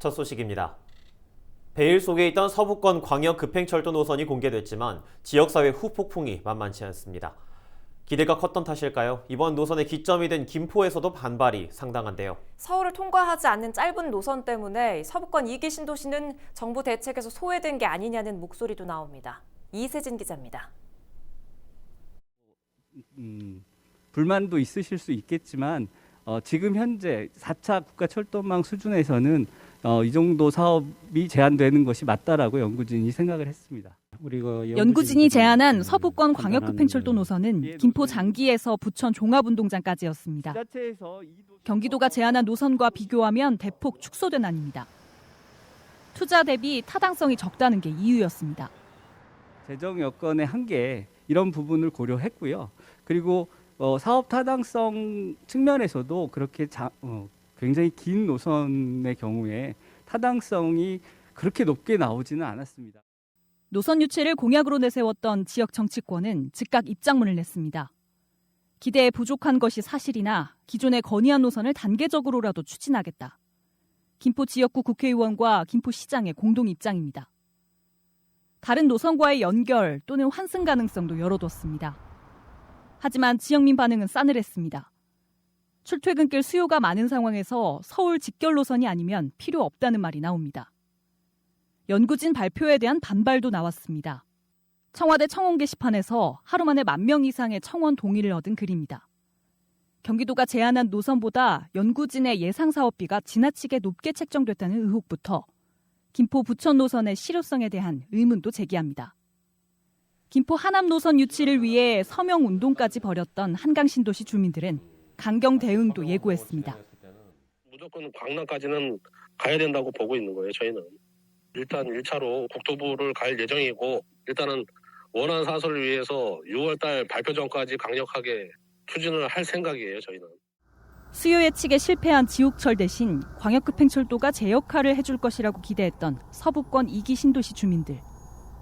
첫 소식입니다. 베일 속에 있던 서부권 광역 급행철도 노선이 공개됐지만 지역사회 후폭풍이 만만치 않습니다. 기대가 컸던 탓일까요? 이번 노선의 기점이 된 김포에서도 반발이 상당한데요. 서울을 통과하지 않는 짧은 노선 때문에 서부권 2기 신도시는 정부 대책에서 소외된 게 아니냐는 목소리도 나옵니다. 이세진 기자입니다. 음, 불만도 있으실 수 있겠지만 어, 지금 현재 4차 국가 철도망 수준에서는 어, 이 정도 사업이 제한되는 것이 맞다라고 연구진이 생각을 했습니다. 우리가 연구진이 제안한 음, 서부권 광역급행철도 그 노선은 예, 김포 장기에서 부천 종합운동장까지였습니다. 경기도가 제안한 노선과 비교하면 대폭 축소된 안입니다. 투자 대비 타당성이 적다는 게 이유였습니다. 재정 여건의 한계 이런 부분을 고려했고요. 그리고 어, 사업 타당성 측면에서도 그렇게 자, 어, 굉장히 긴 노선의 경우에 타당성이 그렇게 높게 나오지는 않았습니다. 노선 유치를 공약으로 내세웠던 지역 정치권은 즉각 입장문을 냈습니다. 기대에 부족한 것이 사실이나 기존의 건의한 노선을 단계적으로라도 추진하겠다. 김포 지역구 국회의원과 김포시장의 공동 입장입니다. 다른 노선과의 연결 또는 환승 가능성도 열어뒀습니다. 하지만 지역민 반응은 싸늘했습니다. 출퇴근길 수요가 많은 상황에서 서울 직결 노선이 아니면 필요 없다는 말이 나옵니다. 연구진 발표에 대한 반발도 나왔습니다. 청와대 청원 게시판에서 하루 만에 만 명 이상의 청원 동의를 얻은 글입니다. 경기도가 제안한 노선보다 연구진의 예상 사업비가 지나치게 높게 책정됐다는 의혹부터 김포 부천 노선의 실효성에 대한 의문도 제기합니다. 김포 하남 노선 유치를 위해 서명 운동까지 벌였던 한강 신도시 주민들은 강경 대응도 예고했습니다. 무조건 광남까지는 가야 된다고 보고 있는 거예요, 저희는. 일단 1차로 국토부를 갈 예정이고, 일단은 원안 사설을 위해서 6월달 발표 전까지 강력하게 추진을 할 생각이에요, 저희는. 수요 예측에 실패한 지옥철 대신 광역급행철도가 제 역할을 해줄 것이라고 기대했던 서부권 2기 신도시 주민들.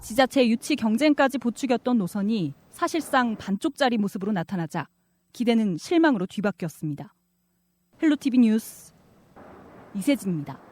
지자체 유치 경쟁까지 부추겼던 노선이 사실상 반쪽짜리 모습으로 나타나자 기대는 실망으로 뒤바뀌었습니다. 헬로티비 뉴스 이세진입니다.